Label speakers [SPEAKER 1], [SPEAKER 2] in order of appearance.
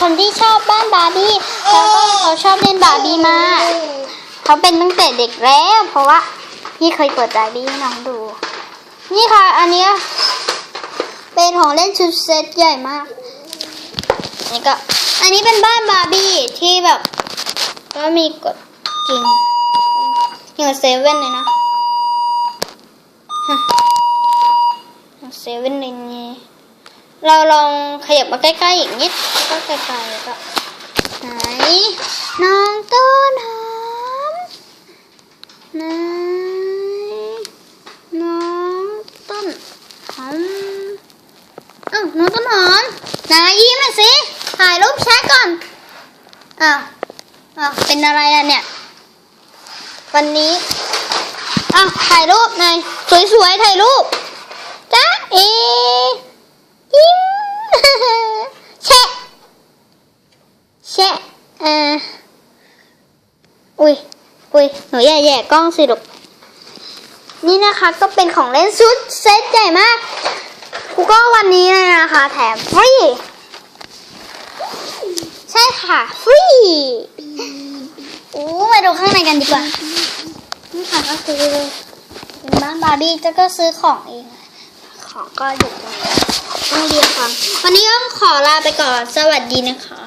[SPEAKER 1] คนที่ชอบบ้านบาร์บี้แล้วก็เขาชอบเล่นบาร์บี้มาก เขาเป็นตั้งแต่เด็กแล้ว เพราะว่าพี่เคยเปิดบาร์บี้ให้น้องดู นี่ค่ะ อันเนี้ยเป็นของเล่นชุดเซตใหญ่มากนี่ก็อันนี้เป็นบ้านบาร์บี้ที่แบบ ก็มีกดกิ่งกิ่งเซเว่นเลยนะฮะเซเว่นเลยนี่ เราลองขยับมาใกล้ๆอีกนิดก็ไกลๆแล้วก็ไหนน้องต้นหอมไหนน้องต้นหอมอ้าวน้องต้นหอมไหนยิ้มหน่อยสิถ่ายรูปแชทก่อนอ้าวอ้าวเป็นอะไรอะเนี่ย วันนี้อ้าวถ่ายรูปหน่อยสวยๆถ่ายรูปจ้าเอยิ้ม แชะแชะ เอออุ้ยอุ้ยหนูอย่าแย่กล้องสิลูกนี่นะคะก็เป็นของเล่นชุดเซตใหญ่มากกูก็วันนี้เลยนะคะแถมฟรีใช่ค่ะฟรีโอ้มาดูข้างในกันดีกว่านี่ค่ะก็คือเป็นบ้านบาร์บี้จะก็ซื้อของเองของก็อยู่ตรงนี้ต้องเรียนฟังวันนี้ก็ขอลาไปก่อนสวัสดีนะคะ